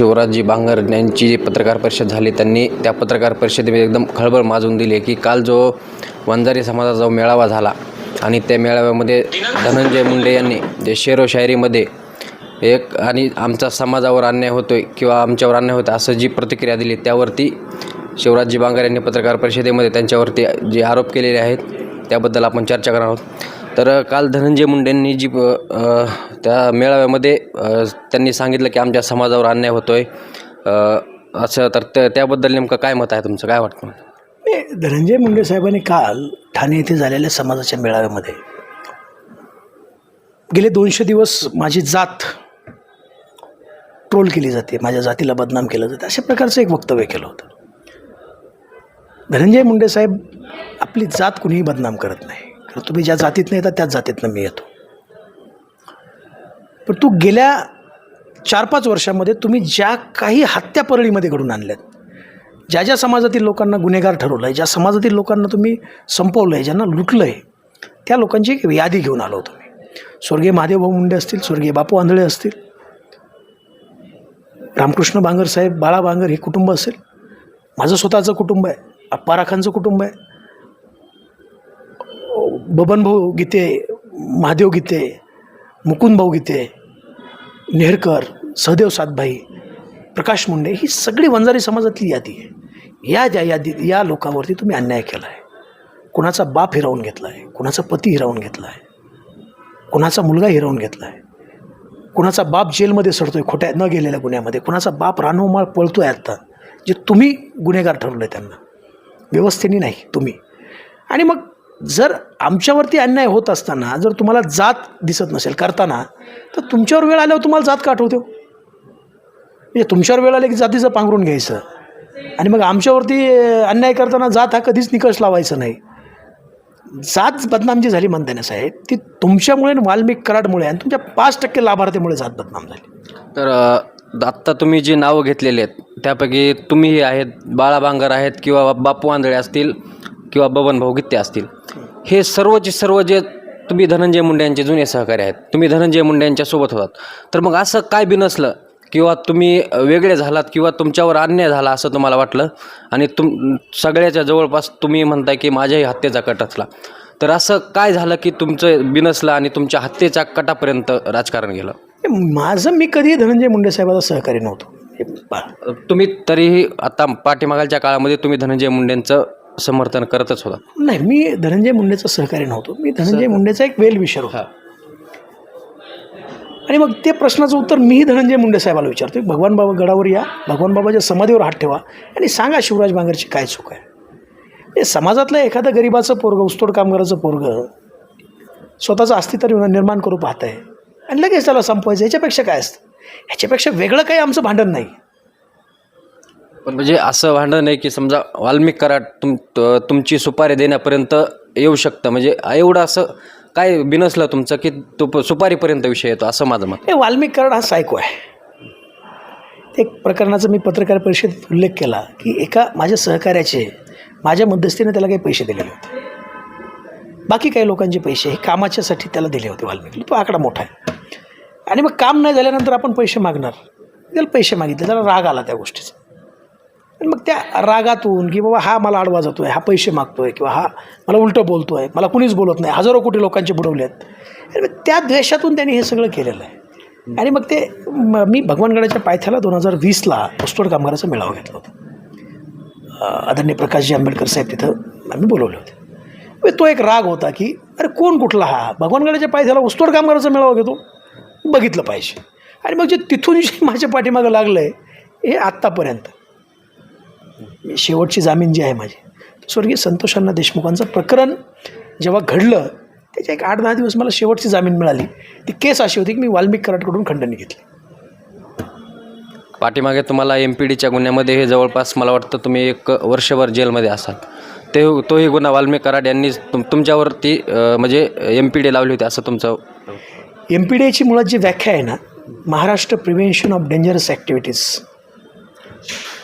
शिवराजजी बांगर यांची जी पत्रकार परिषद झाली त्यांनी त्या पत्रकार परिषदेमध्ये एकदम खळबळ माजून दिली आहे की काल जो वंजारी समाजाचा जो मेळावा झाला आणि त्या मेळाव्यामध्ये धनंजय मुंडे यांनी जे शेरो शायरीमध्ये एक आणि आमचा समाजावर अन्याय होतोय किंवा आमच्यावर अन्याय होतं असं जी प्रतिक्रिया दिली त्यावरती शिवराजजी बांगर यांनी पत्रकार परिषदेमध्ये त्यांच्यावरती जे आरोप केलेले आहेत त्याबद्दल आपण चर्चा करणार आहोत. तर काल धनंजय मुंडेंनी जी त्या मेळाव्यामध्ये त्यांनी सांगितलं की आमच्या समाजावर अन्याय होतो आहे असं तर त्या- त्याबद्दल नेमकं काय मत आहे तुमचं? काय वाटतं? धनंजय मुंडे साहेबांनी काल ठाणे येथे झालेल्या समाजाच्या मेळाव्यामध्ये गेले दोनशे दिवस माझी जात ट्रोल केली जाते माझ्या जातीला बदनाम केलं जातं अशा प्रकारचं एक वक्तव्य केलं होतं. धनंजय मुंडे साहेब आपली जात कुणीही बदनाम करत नाही. कारण तुम्ही ज्या जातीतनं येतात त्याच जातीतनं मी येतो. पण तू गेल्या चार पाच वर्षामध्ये तुम्ही ज्या काही हत्या परळीमध्ये घडून आणल्यात ज्या ज्या समाजातील लोकांना गुन्हेगार ठरवलं आहे ज्या समाजातील लोकांना तुम्ही संपवलं आहे ज्यांना लुटलं आहे त्या लोकांची एक यादी घेऊन आलो होतो मी. स्वर्गीय महादेवभाऊ मुंडे असतील स्वर्गीय बापू आंधळे असतील रामकृष्ण बांगर साहेब बाळा बांगर हे कुटुंब असेल. माझं स्वतःचं कुटुंब आहे अप्पा राखांचं कुटुंब आहे बबनभाऊ गीते महादेव गीते मुकुंदभाऊ गीते नेहरकर सहदेव सातभाई प्रकाश मुंडे ही सगळी वंजारी समाजातली यादी आहे. या ज्या यादी या लोकांवरती तुम्ही अन्याय केला आहे कुणाचा बाप हिरावून घेतला आहे कुणाचा पती हिरावून घेतला आहे कुणाचा मुलगा हिरावून घेतला आहे कुणाचा बाप जेलमध्ये सडतोय खोट्या न गेलेल्या गुन्ह्यामध्ये कुणाचा बाप रानोमाळ पळतो आहे आत्ता जे तुम्ही गुन्हेगार ठरवलं आहे त्यांना. व्यवस्थेने नाही तुम्ही. आणि मग जर आमच्यावरती अन्याय होत असताना जर तुम्हाला जात दिसत नसेल करताना तर तुमच्यावर वेळ आल्यावर तुम्हाला जात का आठवतो हो? म्हणजे तुमच्यावर वेळ आले की जातीचं पांघरून घ्यायचं. आणि मग आमच्यावरती अन्याय करताना जात हा कधीच निकष लावायचा नाही. जात बदनाम जी झाली म्हणताना साहेब ती तुमच्यामुळे आणि वाल्मिक कराडमुळे आणि तुमच्या पाच टक्के लाभार्थीमुळे जात बदनाम झाली. तर आत्ता तुम्ही जी नावं घेतलेली आहेत त्यापैकी तुम्हीही आहेत बाळा बांगर आहेत किंवा बापू आंधळे असतील किंवा बबन भाऊ गित्ते असतील? हे सर्वचे सर्व जे तुम्ही धनंजय मुंडे यांचे जुने सहकारी आहेत तुम्ही धनंजय मुंडे यांच्यासोबत होतात. तर मग असं काय बी नसलं किंवा तुम्ही वेगळे झालात किंवा तुमच्यावर अन्याय झाला असं तुम्हाला वाटलं आणि तुम सगळ्याच्या जवळपास तुम्ही म्हणताय की माझ्याही हत्येचा कट असला. तर असं काय झालं की तुमचं बिनसलं आणि तुमच्या हत्येच्या कटापर्यंत राजकारण गेलं? माझं मी कधी धनंजय मुंडे साहेबाचा सहकारी नव्हतो. तुम्ही तरीही आता पाठीमागालच्या काळामध्ये तुम्ही धनंजय मुंडेंचं समर्थन करतच होता. नाही मी धनंजय मुंडेचा सहकारी नव्हतो. मी धनंजय मुंडेचा एक वेल विषय होता. आणि मग ते प्रश्नाचं उत्तर मीही धनंजय मुंडे साहेबाला विचारतो भगवान बाबा गडावर या भगवान बाबाच्या समाधीवर हात ठेवा आणि सांगा शिवराज बांगरची काय चूक आहे. हे समाजातलं एखादं गरिबाचं पोरगं ऊसतोड कामगाराचं पोरगं स्वतःचं अस्तित्व निर्माण करू पाहत आहे आणि लगेच त्याला संपवायचं. ह्याच्यापेक्षा काय असतं? ह्याच्यापेक्षा वेगळं काही आमचं भांडण नाही. पण म्हणजे असं भांडण आहे की समजा वाल्मिक कराड तुम तुमची सुपारी देण्यापर्यंत येऊ शकतं. म्हणजे एवढं असं काय बिनसलं तुमचं की तो प- सुपारीपर्यंत विषय येतो असं माझं मत हे वाल्मिक कराड हा सायको आहे. ते एक प्रकरणाचा मी पत्रकार परिषदेत उल्लेख केला की एका माझ्या सहकार्याचे माझ्या मध्यस्थीने त्याला काही पैसे दिलेले होते. बाकी काही लोकांचे पैसे हे कामाच्यासाठी त्याला दिले होते वाल्मिकी तो आकडा मोठा आहे. आणि मग काम नाही झाल्यानंतर आपण पैसे मागणार. त्याला पैसे मागितले. त्याला राग आला त्या गोष्टीचा. आणि मग त्या रागातून की बाबा हा मला आडवा जातो आहे हा पैसे मागतो आहे किंवा हा मला उलटं बोलतो आहे मला कुणीच बोलत नाही हजारो कोटी लोकांचे बुडवले आहेत. आणि मग त्या द्वेषातून त्यांनी हे सगळं केलेलं आहे. आणि मग ते मी भगवानगडाच्या पायथ्याला दोन हजार वीसला पोस्टोड कामगाराचा मेळावा घेतला होता. आदरणीय प्रकाशजी आंबेडकर साहेब तिथं आम्ही बोलवले होते. मग तो एक राग होता की अरे कोण कुठला हा? भगवानगडाच्या पायथ्याला उस्तोड कामगाराचा मेळावा घेतो? बघितलं पाहिजे. आणि मग जे तिथून जे माझ्या पाठीमागं लागलं आहे हे आत्तापर्यंत. शेवटची जामीन जी आहे माझी. स्वर्गीय संतोष अण्णा देशमुखांचं प्रकरण जेव्हा घडलं त्याच्या एक आठ दहा दिवस मला शेवटची जामीन मिळाली. ती केस अशी होती की मी वाल्मिक कराडकडून खंडणी घेतली. पाठीमागे तुम्हाला एम पी डीच्या गुन्ह्यामध्ये हे जवळपास मला वाटतं तुम्ही एक वर्षभर जेलमध्ये असाल. ते तोही गुन्हा वाल्मिक कराड यांनी तुम तुमच्यावरती म्हणजे एम पी डी लावली होती असं तुमचं एम पी डी आयची मुळात जी व्याख्या आहे ना Maharashtra prevention of dangerous activities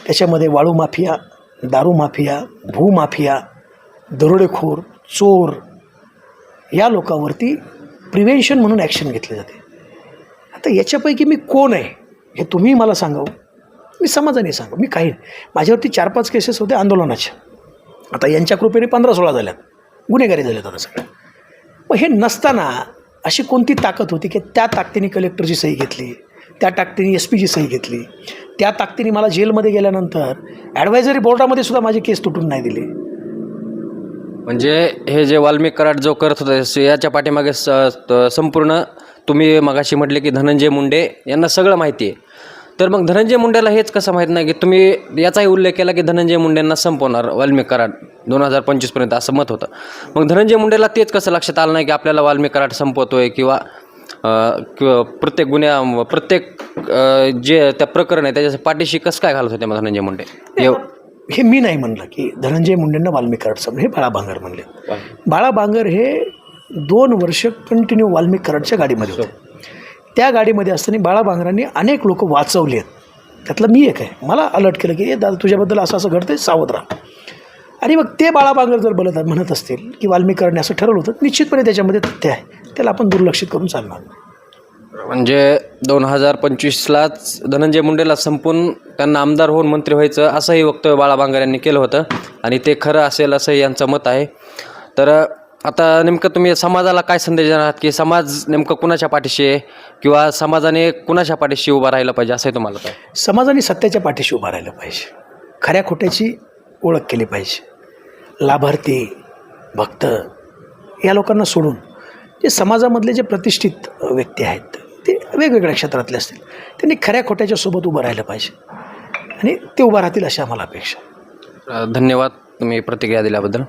त्याच्यामध्ये वाळू माफिया दारू माफिया भूमाफिया दरोडेखोर चोर या लोकांवरती प्रिव्हेन्शन म्हणून ॲक्शन घेतले जाते. आता याच्यापैकी मी कोण आहे हे तुम्ही मला सांगावं हो. मी समाजाने सांगू मी काही माझ्यावरती चार पाच केसेस होते आंदोलनाच्या. आता यांच्या कृपेने पंधरा सोळा झाल्यात. गुन्हेगारी झाल्यात आता सगळ्या मग हे नसताना अशी कोणती ताकद होती की त्या ताकदीने कलेक्टरची सही घेतली त्या ताकदीने एस पीची सही घेतली? त्या ताकदीने मला जेलमध्ये गेल्यानंतर ॲडवायझरी बोर्डामध्ये सुद्धा माझी केस तुटून नाही दिली. म्हणजे हे जे वाल्मिक कराड जो करत होता याच्या पाठीमागे स संपूर्ण तुम्ही मगाशी म्हटले की धनंजय मुंडे यांना सगळं माहिती आहे तर मग धनंजय मुंडेला हेच कसं माहीत नाही की तुम्ही याचाही उल्लेख केला की धनंजय मुंडेंना संपवणार वाल्मिक कराड दोन हजार पंचवीसपर्यंत असं मत होतं. मग धनंजय मुंडेला तेच कसं लक्षात आलं नाही की आपल्याला वाल्मिक कराड संपवतोय किंवा किंवा प्रत्येक गुन्ह्या प्रत्येक जे त्या प्रकरण आहे त्याच्या पाठीशी कसं काय घालत होते मग धनंजय मुंडे? एव हे मी नाही म्हणलं की धनंजय मुंडेंना वाल्मिक कराड समोर हे बाळा बांगर म्हणले. बाळा बांगर हे दोन वर्ष कंटिन्यू वाल्मिक कराडच्या गाडीमध्ये होते. त्या गाडीमध्ये असताना बाळा बांगरांनी अनेक लोक वाचवले आहेत. त्यातलं मी एक आहे. मला अलर्ट केलं की ए दादा तुझ्याबद्दल असं असं घडतंय सावध राहा. आणि मग ते बाळा बांगर जर बोलत म्हणत असतील की वाल्मिक कराडने असं ठरवलं होतं निश्चितपणे त्याच्यामध्ये तथ्य आहे. त्याला आपण दुर्लक्षित करून चालणार नाही. म्हणजे दोन हजार पंचवीसलाच धनंजय मुंडेला संपून त्यांना आमदार होऊन मंत्री व्हायचं असंही वक्तव्य बाळा बांगर यांनी केलं होतं. आणि ते खरं असेल असंही यांचं मत आहे. तर आता नेमकं तुम्ही समाजाला काय संदेश देणार आहात? की समाज नेमकं कुणाच्या पाठीशी आहे? किंवा समाजाने कुणाच्या पाठीशी उभा राहिलं पाहिजे? असंही तुम्हाला काय? समाजाने सत्याच्या पाठीशी उभं राहिलं पाहिजे. खऱ्या खोट्याची ओळख केली पाहिजे. लाभार्थी भक्त या लोकांना सोडून जे समाजामधले जे प्रतिष्ठित व्यक्ती आहेत ते वेगवेगळ्या क्षेत्रातले असतील. त्यांनी खऱ्या खोट्याच्या सोबत उभं राहिलं पाहिजे. आणि ते उभं राहतील अशी आम्हाला अपेक्षा धन्यवाद तुम्ही प्रतिक्रिया दिल्याबद्दल.